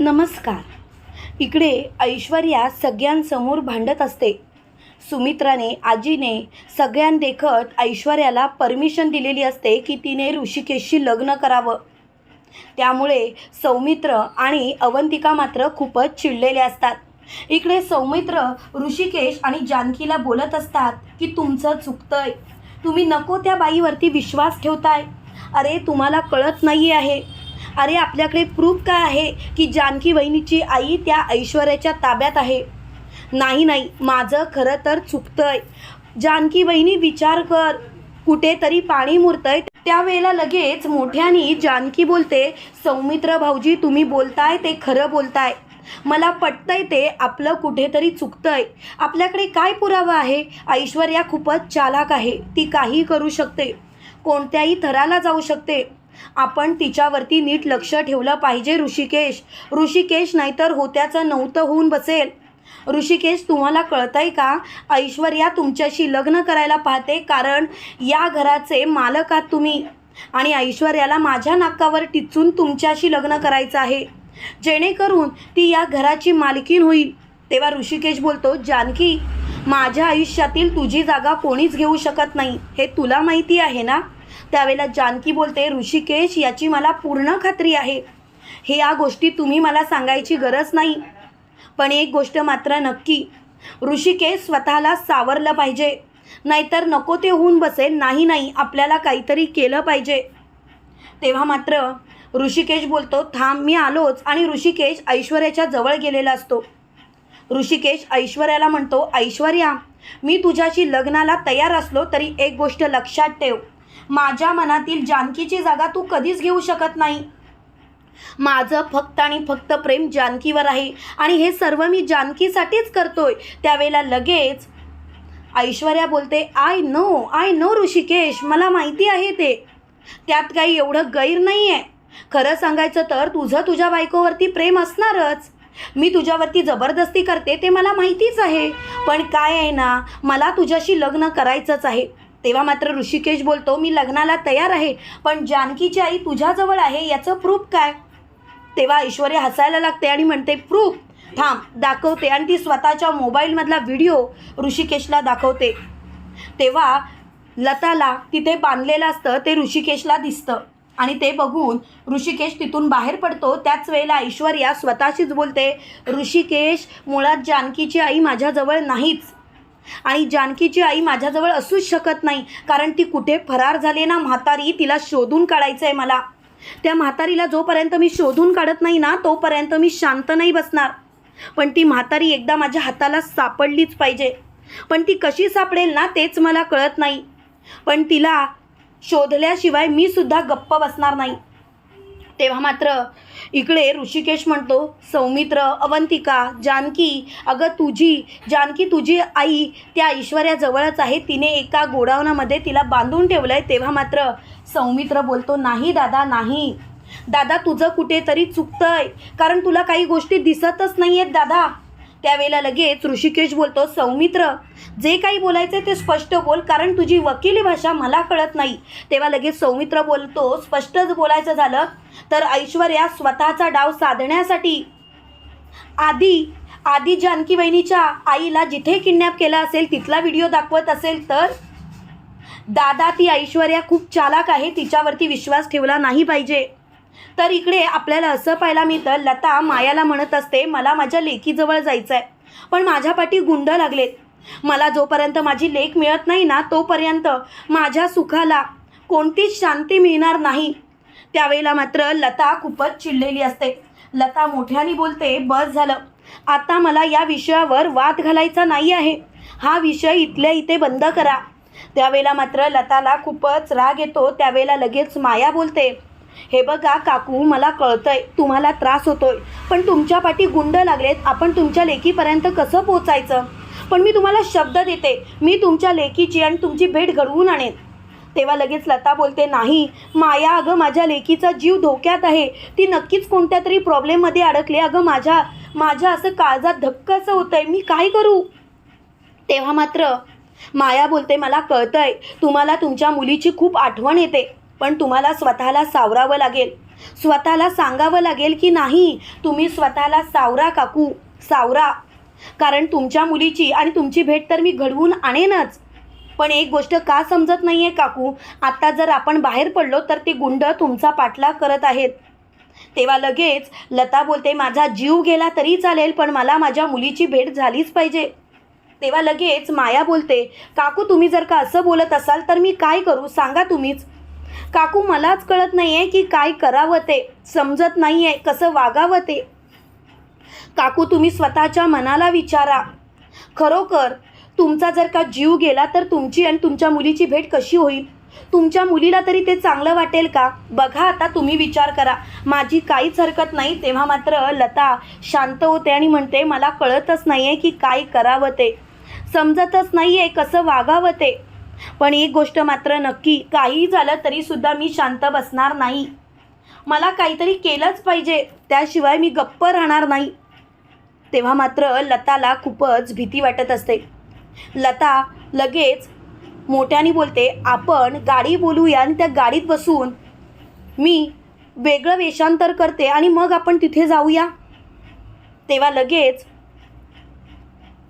नमस्कार. इकडे ऐश्वर्या सगळ्यांसमोर भांडत असते. सुमित्राने आजीने सगळ्यांदेखत ऐश्वर्याला परमिशन दिलेली असते की तिने ऋषिकेशशी लग्न करावं. त्यामुळे सौमित्र आणि अवंतिका मात्र खूपच चिडलेले असतात. इकडे सौमित्र ऋषिकेश आणि जानकीला बोलत असतात की तुमचं चुकतंय. तुम्ही नको त्या बाईवरती विश्वास ठेवताय. अरे तुम्हाला कळत नाही आहे. अरे आपल्याकडे प्रूफ काय आहे की जानकी वहिनीची आई त्या ऐश्वर्याच्या ताब्यात आहे? नाही नाही. माझं खरं तर चुकतंय. जानकी वहिनी विचार कर. कुठेतरी पाणी मुरतंय. त्यावेळेला लगेच मोठ्यानी जानकी बोलते सौमित्र भाऊजी तुम्ही बोलताय ते खरं बोलताय. मला पटतंय ते आपलं कुठेतरी चुकतंय. आपल्याकडे काय पुरावा आहे? ऐश्वर्या खूपच चालाक आहे. ती काही करू शकते. कोणत्याही थराला जाऊ शकते. आपण तिच्यावरती नीट लक्ष ठेवलं पाहिजे ऋषिकेश. ऋषिकेश नाहीतर होत्याचं नव्हतं होऊन बसेल. ऋषिकेश तुम्हाला कळतंय का? ऐश्वर्या तुमच्याशी लग्न करायला पाहते कारण या घराचे मालक आहात तुम्ही. आणि ऐश्वर्याला माझ्या नाकावर टिचून तुमच्याशी लग्न करायचं आहे. जेणेकरून ती या घराची मालकीन होईल. तेव्हा ऋषिकेश बोलतो जानकी माझ्या आयुष्यातील तुझी जागा कोणीच घेऊ शकत नाही. हे तुला माहिती आहे ना? त्यावेळेला जानकी बोलते ऋषिकेश याची मला पूर्ण खात्री आहे. हे या गोष्टी तुम्ही मला सांगायची गरज नाही. पण एक गोष्ट मात्र नक्की. ऋषिकेश स्वतःला सावरलं पाहिजे. नाहीतर नको ते होऊन बसेल. नाही नाही आपल्याला काहीतरी केलं पाहिजे. तेव्हा मात्र ऋषिकेश बोलतो थांब मी आलोच. आणि ऋषिकेश ऐश्वर्याच्या जवळ गेलेला असतो. ऋषिकेश ऐश्वर्याला म्हणतो ऐश्वर्या मी तुझ्याशी लग्नाला तयार असलो तरी एक गोष्ट लक्षात ठेव. माझ्या मनातील जानकीची जागा तू कधीच घेऊ शकत नाही. माझं फक्त आणि फक्त प्रेम जानकीवर आहे आणि हे सर्व मी जानकीसाठीच करतोय. त्यावेळेला लगेच ऐश्वर्या बोलते I know I know Hrishikesh मला माहिती आहे ते. त्यात काही एवढं गैर नाही आहे खरं सांगायचं तर तुझं तुझ्या बायकोवरती प्रेम असणारच. मी तुझ्यावरती जबरदस्ती करते ते मला माहितीच आहे. पण काय आहे ना मला तुझ्याशी लग्न करायचंच आहे. तेव्हा मात्र ऋषिकेश बोलतो मी लग्नाला तयार आहे पण जानकीची आई तुझ्याजवळ आहे याचं प्रूफ काय? तेव्हा ऐश्वर्या हसायला लागते आणि म्हणते प्रूफ? थांब दाखवते. आणि ती स्वतःच्या मोबाईलमधला व्हिडिओ ऋषिकेशला दाखवते. तेव्हा लताला तिथे बांधलेलं असतं ते ऋषिकेशला दिसतं. आणि ते बघून ऋषिकेश तिथून बाहेर पडतो. त्याच वेळेला ऐश्वर्या स्वतःशीच बोलते ऋषिकेश मुळात जानकीची आई माझ्याजवळ नाहीच. आणि जानकीची आई माझ्याजवळ असूच शकत नाही कारण ती कुठे फरार झाली ना म्हातारी तिला शोधून काढायचं आहे मला. त्या म्हातारीला जोपर्यंत मी शोधून काढत नाही ना तोपर्यंत मी शांत नाही बसणार. पण ती म्हातारी एकदा माझ्या हाताला सापडलीच पाहिजे. पण ती कशी सापडेल ना तेच मला कळत नाही. पण तिला शोधल्याशिवाय मी सुद्धा गप्प बसणार नाही. तेव्हा मात्र इकडे ऋषिकेश म्हणतो सौमित्र अवंतिका जानकी अगं तुझी जानकी तुझी आई त्या ऐश्वर्याजवळच आहे तिने एका गोडाऊनामध्ये तिला बांधून ठेवलं आहे तेव्हा मात्र सौमित्र बोलतो नाही दादा नाही. दादा तुझं कुठेतरी चुकतं आहे कारण तुला काही गोष्टी दिसतच नाही आहेत दादा. त्यावेळेला लगेच ऋषिकेश बोलतो सौमित्र जे काही बोलायचं ते स्पष्ट बोल कारण तुझी वकिली भाषा मला कळत नाही. तेव्हा लगेच सौमित्र बोलतो स्पष्टच बोलायचं झालं तर ऐश्वर्या स्वतःचा डाव साधण्यासाठी आधी आधी जानकी वहिनीच्या आईला जिथे किडनॅप केलं असेल तिथला व्हिडिओ दाखवत असेल तर? दादा ती ऐश्वर्या खूप चालाक आहे तिच्यावरती विश्वास ठेवला नाही पाहिजे. तर इकडे आपल्याला असं पाहायला मिळतं लता मायाला म्हणत असते मला माझ्या लेकीजवळ जायचं आहे पण माझ्या पाठी गुंड लागलेत. मला जोपर्यंत माझी लेख मिळत नाही ना तोपर्यंत माझ्या सुखाला कोणतीच शांती मिळणार नाही. त्यावेळेला मात्र लता खूपच चिडलेली असते. लता मोठ्याने बोलते बस झालं. आता मला या विषयावर वाद घालायचा नाही आहे. हा विषय इथल्या इथे बंद करा. त्यावेळेला मात्र लताला खूपच राग येतो. त्यावेळेला लगेच माया बोलते हे बघा काकू मला कळतंय तुम्हाला त्रास होतोय. पण तुमच्या पाठी गुंड लागलेत आपण तुमच्या लेकीपर्यंत कसं पोचायचं? पण मी तुम्हाला शब्द देते मी तुमच्या लेकीची आणि तुमची भेट घडवून आणेन. तेव्हा लगेच लता बोलते नाही माया अगं माझ्या लेकीचा जीव धोक्यात आहे. ती नक्कीच कोणत्या तरी प्रॉब्लेममध्ये अडकली. अगं माझ्या माझ्या असं काळजात धक्क असं आहे मी काय करू? तेव्हा मात्र माया बोलते मला कळतंय तुम्हाला तुमच्या मुलीची खूप आठवण येते. पण तुम्हाला स्वतःला सावरावं लागेल. स्वतःला सांगावं लागेल की नाही तुम्ही स्वतःला सावरा काकू सावरा. कारण तुमच्या मुलीची आणि तुमची भेट तर मी घडवून आणेनच. पण एक गोष्ट का समजत नाही आहे काकू? आत्ता जर आपण बाहेर पडलो तर ते गुंड तुमचा पाठलाग करत आहेत. तेव्हा लगेच लता बोलते माझा जीव गेला तरी चालेल पण मला माझ्या मुलीची भेट झालीच पाहिजे. तेव्हा लगेच माया बोलते काकू तुम्ही जर का असं बोलत असाल तर मी काय करू? सांगा तुम्हीच. काकू मलाच कळत नाही आहे की काय करावं ते. समजत नाही आहे कसं वागावं ते. काकू तुम्ही स्वतःच्या मनाला विचारा. खरोखर तुमचा जर का जीव गेला तर तुमची आणि तुमच्या मुलीची भेट कशी होईल? तुमच्या मुलीला तरी ते चांगलं वाटेल का? बघा आता तुम्ही विचार करा. माझी काहीच हरकत नाही तेव्हा मात्र लता शांत होते आणि म्हणते मला कळतच नाही आहे की काय करावं ते. समजतच नाही आहे कसं वागावं ते. पण एक गोष्ट मात्र नक्की काही झालं तरीसुद्धा मी शांत बसणार नाही. मला काहीतरी केलंच पाहिजे त्याशिवाय मी गप्प राहणार नाही. तेव्हा मात्र लताला खूपच भीती वाटत असते. लता लगेच मोठ्याने बोलते आपण गाडी बोलूया आणि त्या गाडीत बसून मी वेगळं वेषांतर करते आणि मग आपण तिथे जाऊया. तेव्हा लगेच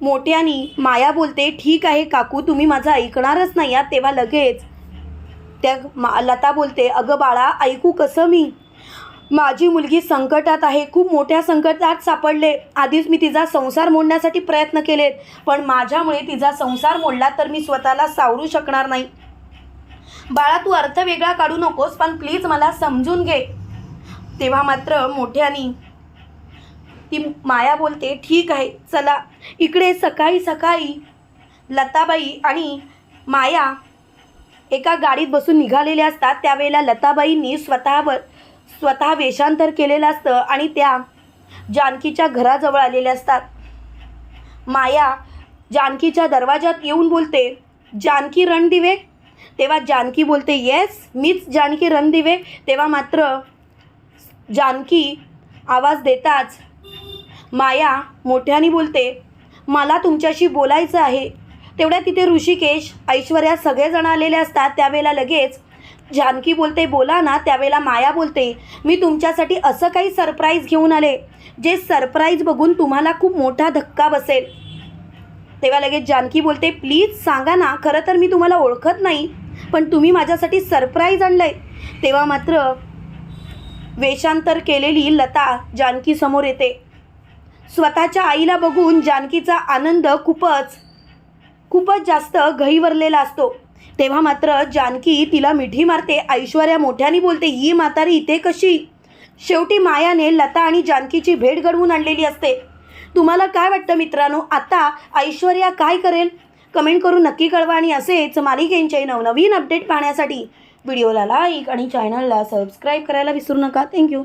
मोठ्यानी माया बोलते ठीक आहे काकू तुम्ही माझं ऐकणारच नाही आहात तेव्हा लगेच. त्या मा लता बोलते अगं बाळा ऐकू कसं मी? माझी मुलगी संकटात आहे खूप मोठ्या संकटात सापडले. आधीच मी तिचा संसार मोडण्यासाठी प्रयत्न केलेत पण माझ्यामुळे तिचा संसार मोडला तर मी स्वतःला सावरू शकणार नाही. बाळा तू अर्थ वेगळा काढू नकोस पण प्लीज मला समजून घे. तेव्हा मात्र मोठ्यानी ती माया बोलते ठीक आहे चला. इकडे सकाळी सकाळी लताबाई आणि माया एका गाडीत बसून निघालेल्या असतात. त्यावेळेला लताबाईंनी स्वतःवर स्वतः वेषांतर केलेलं असतं आणि त्या जानकीच्या घराजवळ आलेल्या असतात. माया जानकीच्या दरवाजात येऊन बोलते जानकी रणदिवे तेव्हा जानकी बोलते येस मीच जानकी रणदिवे तेव्हा मात्र जानकी आवाज देताच माया मोठ्याने बोलते मला तुमच्याशी बोलायचं आहे. तेवढ्या तिथे ऋषिकेश ऐश्वर्या सगळेजण आलेले असतात त्यावेळेला लगेच. जानकी बोलते बोला ना. त्यावेळेला माया बोलते मी तुमच्यासाठी असं काही सरप्राईज घेऊन आले जे सरप्राईज बघून तुम्हाला खूप मोठा धक्का बसेल. तेव्हा लगेच जानकी बोलते प्लीज सांगा ना खरं तर मी तुम्हाला ओळखत नाही पण तुम्ही माझ्यासाठी सरप्राईज आणलं आहे तेव्हा मात्र वेषांतर केलेली लता जानकीसमोर येते. स्वतःच्या आईला बघून जानकीचा आनंद खूपच खूपच जास्त गहीवरलेला असतो. तेव्हा मात्र जानकी तिला मिठी मारते. ऐश्वर्या मोठ्याने बोलते ही म्हातारी इथे कशी? शेवटी मायाने लता आणि जानकीची भेट घडवून आणलेली असते. तुम्हाला काय वाटतं मित्रांनो? आता ऐश्वर्या काय करेल? कमेंट करून नक्की कळवा आणि असेच मालिकेंचे नवनवीन अपडेट पाहण्यासाठी व्हिडिओला लाईक आणि चॅनलला सबस्क्राईब करायला विसरू नका. थँक्यू.